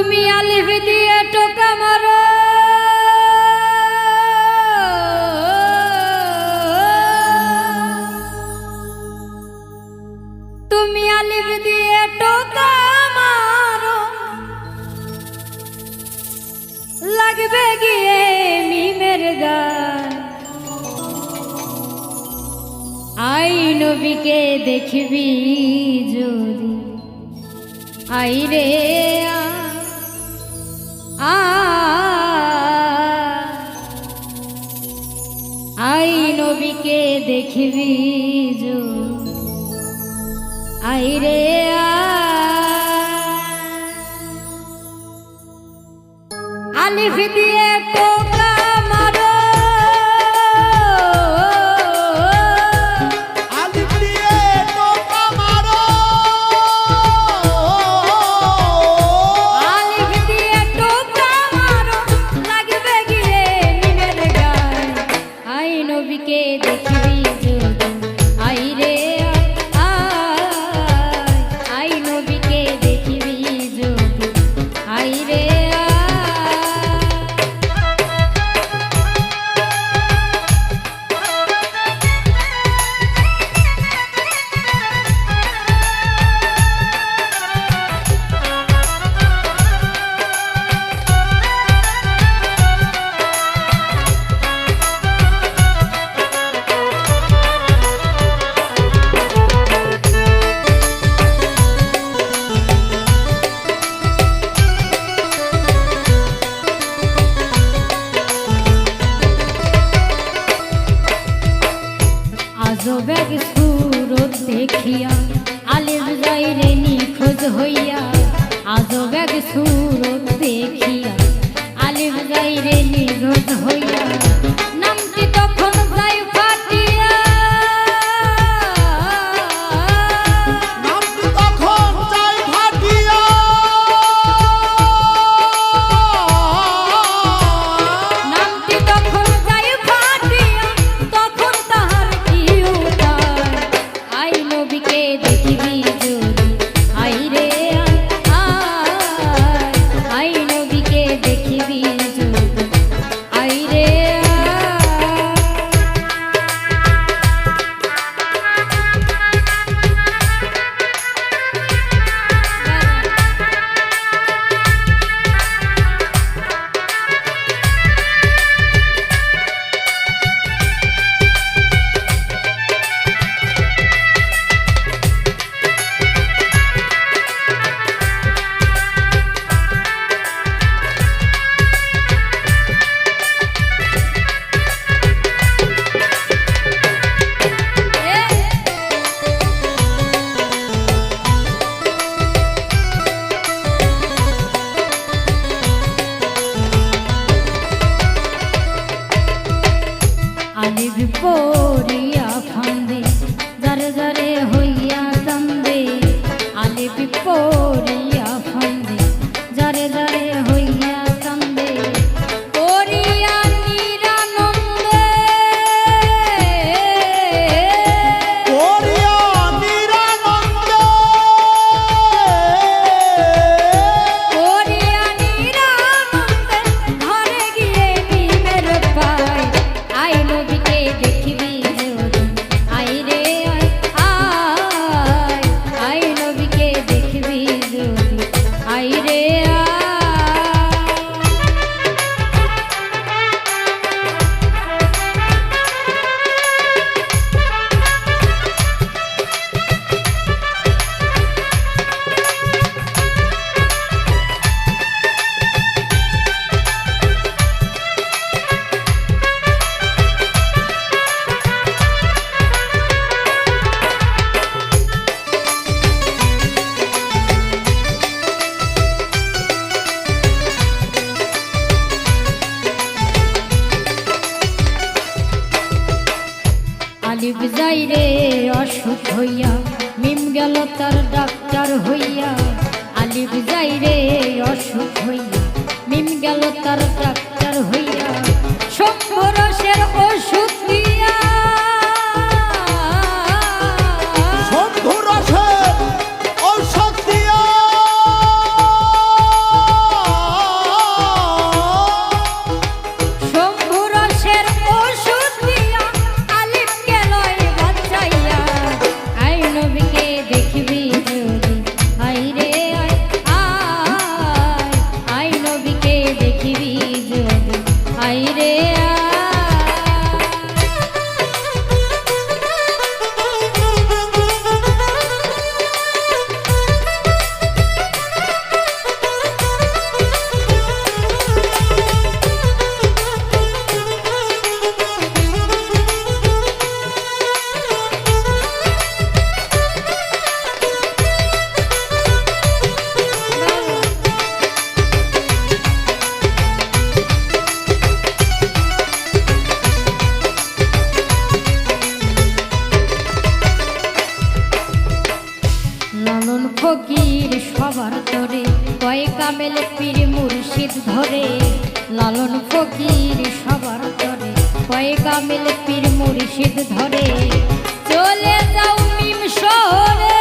তুমি আলিফ দিয়ে টোকা মারো। তুমি আলিফ দিয়ে টোকা মারো। লাগবে গিয়ে মিমের গান। আই নবীকে দেখবি যদি। আই রে আ, আই নবীকে দেখবি যো আই রে এক সুরত দেখিয়া আলিফ যাইরে নিখোঁজ হইয়া আজব এক সুরত দেখিয়া আলিফ যাইরে নিখোঁজ হইয়া। গেল তার ডাক্তার হইয়া আলিফ যাই রে অসুখ হইয়া মিম গেল তার ডাক্তার কামেল পীর মুর্শিদ ধরে লালন ফকির সবার ধরে কয়ে কামেল পীর মুর্শিদ ধরে, চলে যাও মিম শহরে।